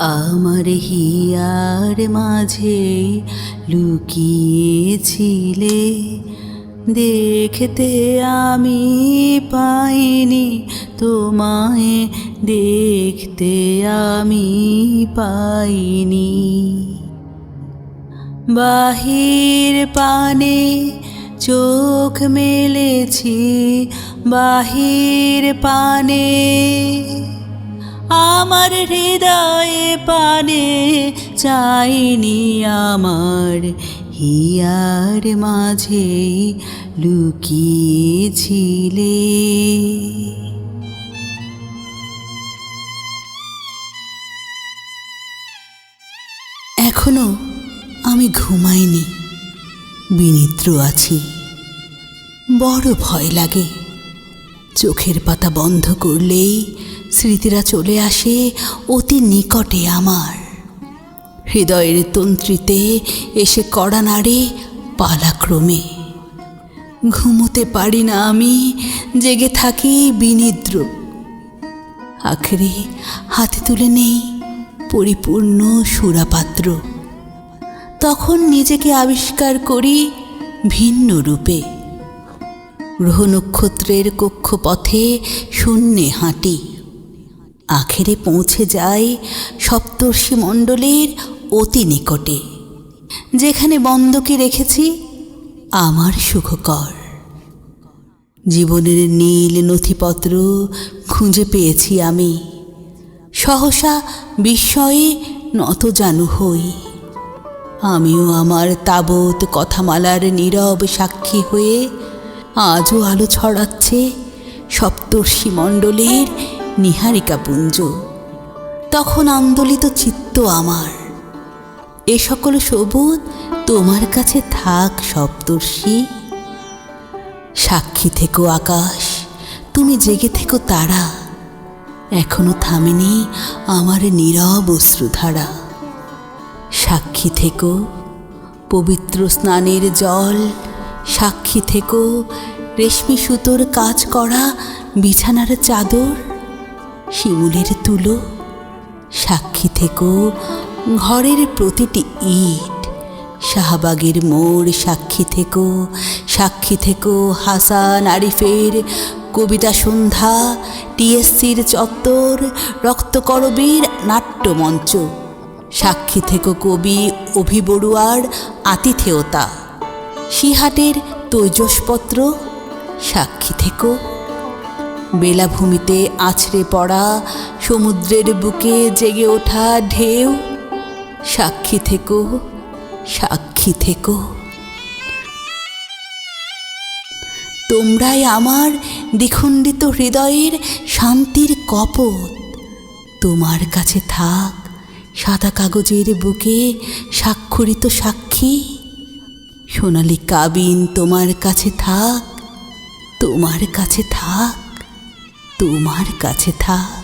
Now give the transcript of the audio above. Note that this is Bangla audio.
আমার হিয়ার মাঝে লুকিয়েছিলে, দেখতে আমি পাইনি, তোমায় দেখতে আমি পাইনি। বাহির পানে চোখ মেলেছি, বাহির পানে আমার হৃদয়ে পানে চাইনি আমার হিয়ার মাঝে লুকিয়েছিলে। এখনও আমি ঘুমাইনি, বিনিদ্র আছি, বড় ভয় লাগে। চোখের পাতা বন্ধ করলেই স্মৃতিরা চলে আসে অতি নিকটে আমার। হৃদয়ের তন্ত্রীতে এসে কড়া নাড়ে পালাক্রমে। ঘুমোতে পারি না আমি, জেগে থাকি বিনিদ্র। আখরে হাতে তুলে নেই পরিপূর্ণ সুরাপাত্র। তখন নিজেকে আবিষ্কার করি ভিন্ন রূপে। গ্রহ নক্ষত্রের কক্ষপথে শূন্যে হাঁটি। আখেরে পৌঁছে যায় সপ্তর্ষি মণ্ডলের অতি নিকটে। যেখানে বন্ধকে রেখেছি, আমার সুখকর। জীবনের নীল নথিপত্র খুঁজে পেয়েছি আমি। সহসা বিস্ময়ে নত জানু হই। আমিও আমার তাবৎ কথামালার নীরব সাক্ষী হয়ে আজও আলো ছড়াচ্ছে সপ্তর্ষি মণ্ডলের নিহারিকা পুঞ্জ। তখন আন্দোলিত চিত্ত আমার। এ সকল সবুজ তোমার কাছে থাক সপ্তর্ষি। সাক্ষী থেকো আকাশ, তুমি জেগে থেকো তারা। এখনও থামেনি আমার নীরব অশ্রুধারা। সাক্ষী থেকো, পবিত্র স্নানের জল। সাক্ষী থেকো রেশমি সুতোর কাজ করা বিছানার চাদর, শিমুলের তুলো, সাক্ষী থেকো ঘরের প্রতিটি ইট, শাহবাগের মোড় সাক্ষী থেকো সাক্ষী থেকো হাসান আরিফের কবিতা সন্ধ্যা, টিএসসির চত্বর, রক্তকরবীর নাট্যমঞ্চ। সাক্ষী থেকো কবি অভিবড়ুয়ার আতিথেয়তা। সিহাটের তৈজসপত্র সাক্ষী থেকো। বেলাভূমিতে আছড়ে পড়া সমুদ্রের বুকে জেগে ওঠা ঢেউ। সাক্ষী থেকো সাক্ষী থেকো। তোমরাই আমার দ্বিখণ্ডিত হৃদয়ের শান্তির কপত। তোমার কাছে থাক সাদা কাগজের বুকে স্বাক্ষরিত সাক্ষী। সোনালি কাবিন তোমার কাছে থাক তোমার কাছে থাক তোমার কাছে থাক।